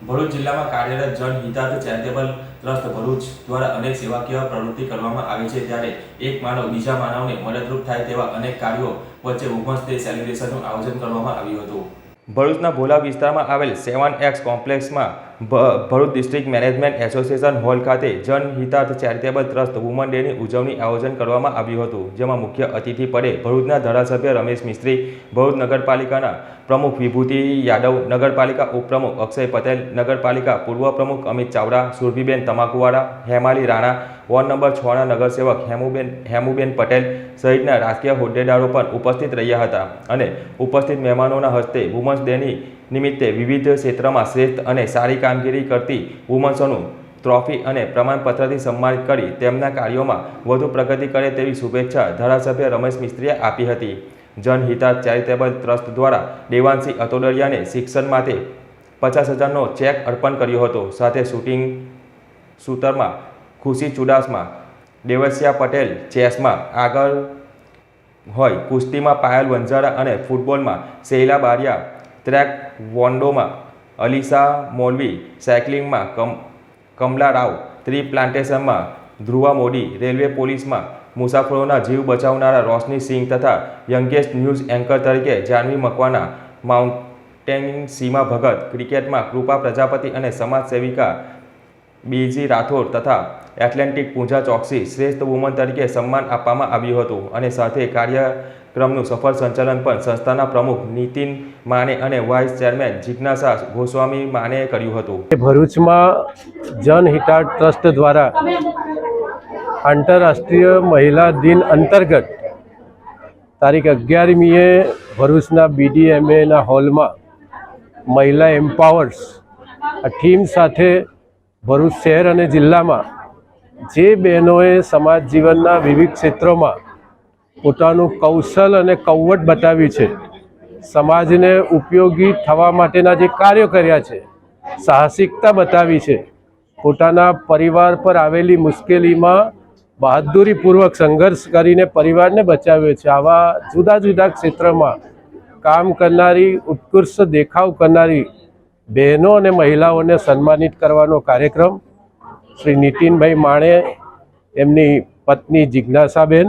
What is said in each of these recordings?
ભરૂચ જિલ્લામાં કાર્યરત જન હિતાર્થ ચેરિટેબલ ટ્રસ્ટ ભરૂચ દ્વારા અનેક સેવાકીય પ્રવૃત્તિ કરવામાં આવે છે ત્યારે એક માનવ બીજા માનવને મદદરૂપ થાય તેવા અનેક કાર્યો વચ્ચે વુમન્સ ડે સેલિબ્રેશનનું આયોજન કરવામાં આવ્યું હતું. ભરૂચના ભોલા વિસ્તારમાં આવેલ seven X કોમ્પ્લેક્સમાં Bharuch district management association hall ખાતે જનહિતાર્થ ચેરિટેબલ ટ્રસ્ટ વુમન ડેની ઉજવણી આયોજન કરવામાં આવ્યું હતું, જેમાં મુખ્ય અતિથિ પડે ભરૂચના ધારાસભ્ય રમેશ મિસ્ત્રી, ભરૂચ નગરપાલિકાના પ્રમુખ વિભૂતિ યાદવ, નગરપાલિકા ઉપપ્રમુખ અક્ષય પટેલ, નગરપાલિકા પૂર્વ પ્રમુખ અમિત ચાવડા, સુરભીબેન તમાકુવાડા, હેમાલી રાણા, વોર્ડ નંબર છના નગરસેવક હેમુબેન હેમુબેન પટેલ સહિતના રાજકીય હોદ્દેદારો પણ ઉપસ્થિત રહ્યા હતા અને ઉપસ્થિત મહેમાનોના હસ્તે વુમન્સ ડેની નિમિત્તે વિવિધ ક્ષેત્રમાં શ્રેષ્ઠ અને સારી કામગીરી કરતી વુમન્સોનું ટ્રોફી અને પ્રમાણપત્રથી સન્માનિત કરી તેમના કાર્યોમાં વધુ પ્રગતિ કરે તેવી શુભેચ્છા ધારાસભ્ય રમેશ મિસ્ત્રીએ આપી હતી. જનહિતા ચેરિટેબલ ટ્રસ્ટ દ્વારા દેવાંશી અતોદરિયાને શિક્ષણ માટે પચાસ હજારનો ચેક અર્પણ કર્યો હતો. સાથે શૂટિંગ શૂટરમાં ખુશી ચુડાસમાં, દેવસ્યા પટેલ ચેસમાં આગળ હોય, કુસ્તીમાં પાયલ વંજારા અને ફૂટબોલમાં શૈલા બારિયા, ટ્રેક વોન્ડોમાં અલીસા મોલવી સાયકલિંગમાં કમ, કમલા રાવ ત્રી પ્લાન્ટેશનમાં ધ્રુવા મોદી રેલવે પોલીસમાં મુસાફરોના જીવ બચાવનારા રોશની સિંહ તથા યંગેસ્ટ ન્યૂઝ એન્કર તરીકે જાનવી મકવાના માઉન્ટેનિંગ સીમા ભગત ક્રિકેટમાં કૃપા પ્રજાપતિ અને સમાજ સેવિકા બીજી રાઠોડ તથા એટલેન્ટિક પૂજા ચોકસી શ્રેષ્ઠ વુમન તરીકે સન્માન આપવામાં આવ્યું હતું અને સાથે કાર્યક્રમનું સફળ સંચાલન પણ સંસ્થાના પ્રમુખ નીતિન માને અને વાઇસ ચેરમેન જિજ્ઞાસા ગોસ્વામી માને કર્યું હતું. ભરૂચમાં જનહિતા ટ્રસ્ટ દ્વારા આંતરરાષ્ટ્રીય મહિલા દિન અંતર્ગત તારીખ અગિયારમીએ ભરૂચના બીડીએમએના હોલમાં મહિલા એમ્પાવર્સ, આ થીમ સાથે ભરૂચ શહેર અને જિલ્લામાં જે બહેનોએ સમાજ જીવનના વિવિધ ક્ષેત્રોમાં પોતાનું કૌશલ અને કૌવટ બતાવી છે. સમાજને ઉપયોગી થવા માટેના જે કાર્યો કર્યા છે, સાહસિકતા બતાવી છે. પોતાના પરિવાર પર આવેલી મુશ્કેલીમાં બહાદુરીપૂર્વક સંઘર્ષ કરીને પરિવારને બચાવ્યો છે. આવા જુદા જુદા ક્ષેત્રમાં કામ કરનારી, ઉત્કૃષ્ટ દેખાવ કરનારી બહેનો અને મહિલાઓને સન્માનિત કરવાનો કાર્યક્રમ શ્રી નીતિનભાઈ માણે, એમની પત્ની જિજ્ઞાસાબેન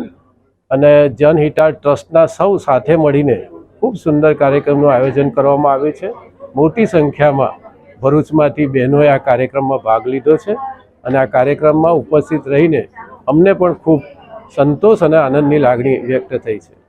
અને જનહિતા ટ્રસ્ટના સૌ સાથે મળીને ખૂબ સુંદર કાર્યક્રમનું આયોજન કરવામાં આવ્યું છે. મોટી સંખ્યામાં ભરૂચમાંથી બહેનોએ આ કાર્યક્રમમાં ભાગ લીધો છે અને આ કાર્યક્રમમાં ઉપસ્થિત રહીને અમને પણ ખૂબ સંતોષ અને આનંદની લાગણી વ્યક્ત થઈ છે.